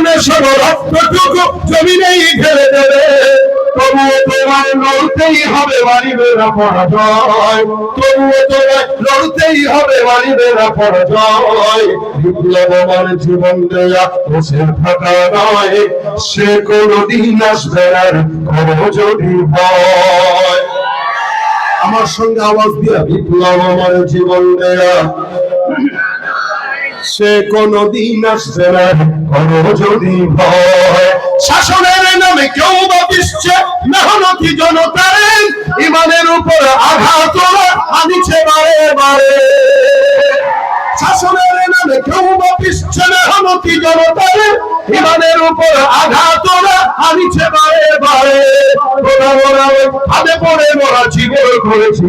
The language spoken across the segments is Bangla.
প্রয়োজনে সব রক্তটুকু জমিনেই ঢেলে দেবে। তবুও তোমার লড়তেই হবে মারিবে আমার জীবন সে কোনদিন আসবে করো যদি আমার সঙ্গে আওয়াজ দিয়া বিপ্লব আমার জীবন দেয়া। সে কোনদিন আসবে না যদি ভয়। শাসনের নামে কেউ বা বিশ্বে মেহনতি জনতারে ইমানের উপর আঘাত আনিছে বারে বারে। শাসনের নামে কেউ বা বিশ্বে মেহনতি জনতারে ইমানের উপর আঘাত আনিছে বারে বারে। ফাঁদে পড়ে মোরা জীবন করেছি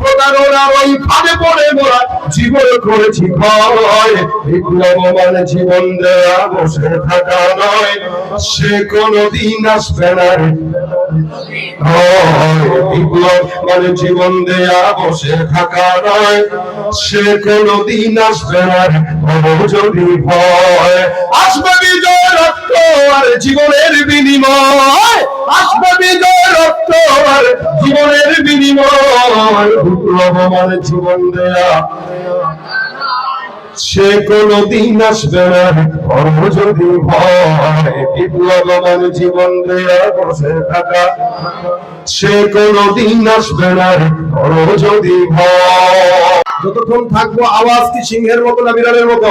প্রতারণা ওই ফাঁদে পড়ে মোরা জীবন করেছি ক্ষয়। বিপ্লব মানে জীবন দেয়া বসে থাকা নয়, সে কোনদিন আসবে না বিপ্লব মানে জীবন দেয়া বসে থাকা নয়, সে কোনদিন আসবে না যদি ভয়। আর জীবনের বিনিময়, আসবে বিজয় রক্ত আর জীবনের বিনিময় মানে জীবন দেয়া। সে কোনদিন আসবে না কর্ম যদি বিপ্লব মানে জীবন দেয়া, বসে থাকা। সে আসবে না যদি যতক্ষণ থাকব, আওয়াজ কি সিংহের মতো না বিড়ালের মতো?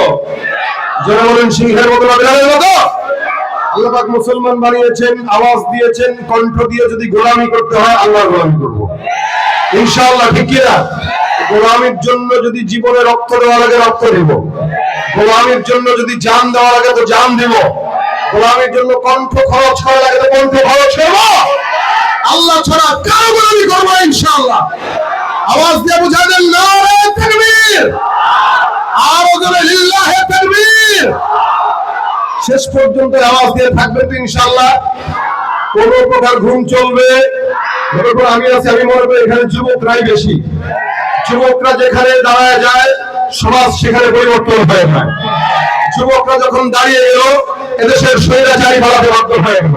যারা বলেন, সিংহের মতো না বিড়ালের মতো? আল্লাহ পাক মুসলমান বানিয়েছেন, আওয়াজ দিয়েছেন, কণ্ঠ দিয়ে যদি গোলামি করতে হয়, আল্লাহ গোলামি করব। ইনশাআল্লাহ, ঠিক কিনা? গোলামির জন্য যদি জীবনে রক্ত দেওয়া লাগে রক্ত দেব। গোলামির জন্য যদি জান দেওয়া লাগে তো জান দেব। গোলামির জন্য কণ্ঠ খরচ করা লাগে তো কণ্ঠ খরচ করব। আল্লাহ ছাড়া কারও গোলামি করব না, ইনশাআল্লাহ। আওয়াজ দিয়ে বুঝা দেন নারে তাকবীর আরও জোরে লিল্লাহে তাকবীর শেষ পর্যন্ত আওয়াজ দিয়ে থাকবে তো ইনশাল্লাহ কোন প্রকার ঘুম চলবে। আমি আছি, আমি মনে করি এখানে যুবকরাই বেশি। যুবকরা যেখানে দাঁড়ায় যায়, সমাজ সেখানে পরিবর্তন হয়ে যায়। যুবকরা যখন দাঁড়িয়ে এলো এদেশের স্বৈরাচারী বাড়াতে বাধ্য হয়ে গেল।